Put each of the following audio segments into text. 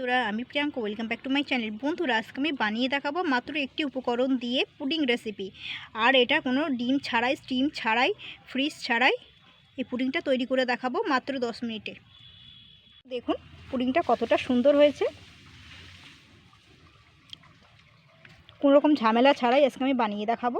বন্ধুরা, আমি Priyanka welcome back to my channel বন্ধুরা, আজকে আমি বানিয়ে দেখাবো মাত্র একটি উপকরণ দিয়ে পুডিং রেসিপি আর এটা কোনো ডিম ছাড়াই স্টিম ছাড়াই ফ্রিজ ছাড়াই এই পুডিংটা তৈরি করে দেখাবো মাত্র দশ মিনিটে। দেখুন, পুডিংটা কতটা সুন্দর হয়েছে। কোনো রকম ঝামেলা ছাড়াই আজকে আমি বানিয়ে দেখাবো।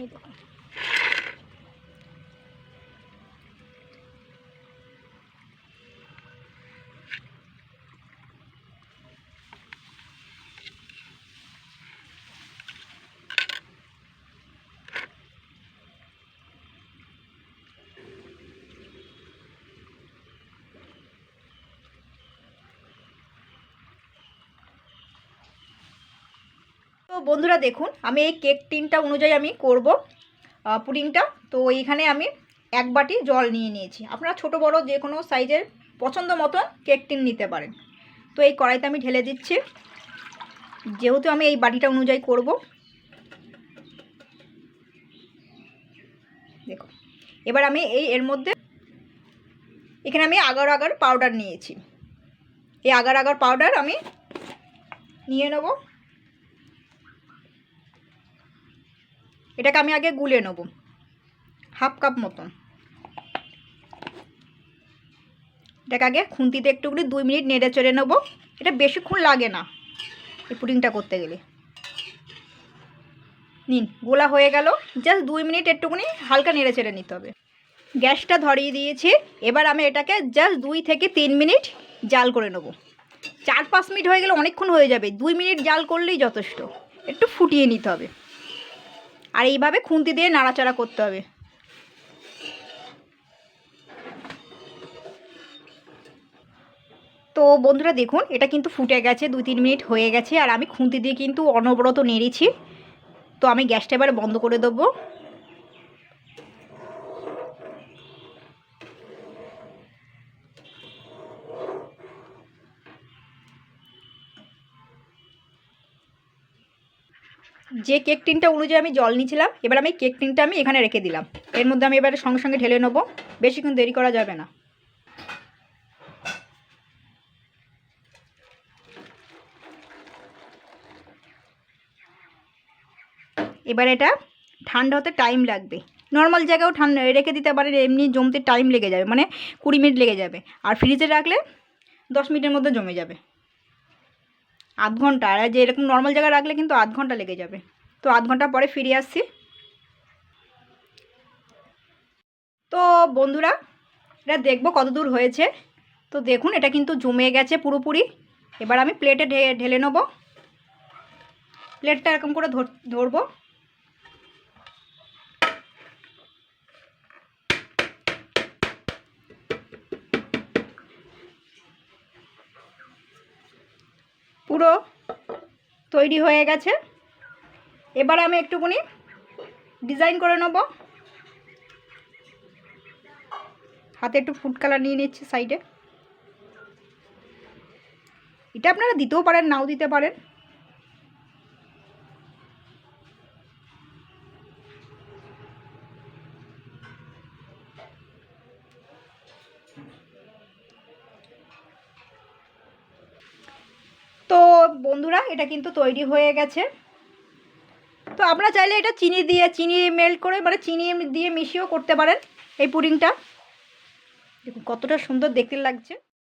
এই দেখুন তো বন্ধুরা দেখুন, আমি এই কেক টিনটা অনুযায়ী আমি করব পুডিংটা। তো এইখানে আমি এক বাটি জল নিয়ে নিয়েছি। আপনারা ছোট, বড় যে কোনো সাইজের পছন্দ মতন কেক টিন নিতে পারেন। তো এই কড়াইতে আমি ঢেলে দিচ্ছি। যেহেতু আমি এই বাটিটা অনুযায়ী করব দেখো এবার আমি এই এর মধ্যে এখানে আমি আগার আগার পাউডার নিয়েছি। এই আগার আগার পাউডার আমি নিয়ে নেব। এটাকে আমি আগে গুলে নেব। হাফ কাপ মতন। এটাকে আগে খুন্তিতে একটুখানি দুই মিনিট নেড়ে চড়ে নেব। এটা বেশিক্ষণ লাগে না এই পুডিংটা করতে গেলে। নিন, গোলা হয়ে গেল। জাস্ট দুই মিনিট একটুখানি হালকা নেড়ে চেড়ে নিতে হবে। গ্যাসটা ধরিয়ে দিয়েছি। এবার আমি এটাকে জাস্ট দুই থেকে তিন মিনিট জাল করে নেব। চার পাঁচ মিনিট হয়ে গেলে অনেকক্ষণ হয়ে যাবে। দুই মিনিট জাল করলেই যথেষ্ট। একটু ফুটিয়ে নিতে হবে। আর এইভাবে খুন্তি দিয়ে নাড়াচাড়া করতে হবে। তো বন্ধুরা দেখুন, এটা কিন্তু ফুটে গেছে, দুই তিন মিনিট হয়ে গেছে, আর আমি খুন্তি দিয়ে কিন্তু অনবরত নেড়েছি। তো আমি গ্যাসটা এবার বন্ধ করে দেবো। যে কেক টিনটা অনুযায়ী আমি জল নিয়েছিলাম, এবার আমি কেক টিনটা আমি এখানে রেখে দিলাম। এর মধ্যে আমি এবারে সঙ্গে সঙ্গে ঢেলে নেব, বেশিক্ষণ দেরি করা যাবে না। এবার এটা ঠান্ডা হতে টাইম লাগবে। নর্মাল জায়গাও ঠান্ডা রেখে দিতে পারেন, এমনি জমতে টাইম লেগে যাবে মানে কুড়ি মিনিট লেগে যাবে। আর ফ্রিজে রাখলে দশ মিনিটের মধ্যে জমে যাবে। আধ ঘণ্টা। আর যে এরকম নর্মাল জায়গায় রাখলে কিন্তু আধ ঘণ্টা লেগে যাবে। তো আধ ঘণ্টা পরে ফিরে আসছি তো বন্ধুরা, এটা দেখব কত দূর হয়েছে। তো দেখুন, এটা কিন্তু জমে গেছে পুরোপুরি। এবার আমি প্লেটে ঢেলে নেব। প্লেটটা এরকম করে ধর, ধরবো। পুরো তৈরি হয়ে গেছে। এবার আমি একটুখানি ডিজাইন করে নেব। হাতে একটু ফুড কালার নিয়ে নিচ্ছি সাইডে। এটা আপনারা দিতেও পারেন, নাও দিতে পারেন। বন্ধুরা, এটা কিন্তু তৈরি হয়ে গেছে। তো আপনারা চাইলে এটা চিনি দিয়ে, চিনি মেল্ট করে মানে চিনি দিয়ে মিশিয়েও করতে পারেন এই পুডিংটা। দেখুন কতটা সুন্দর দেখতে লাগছে।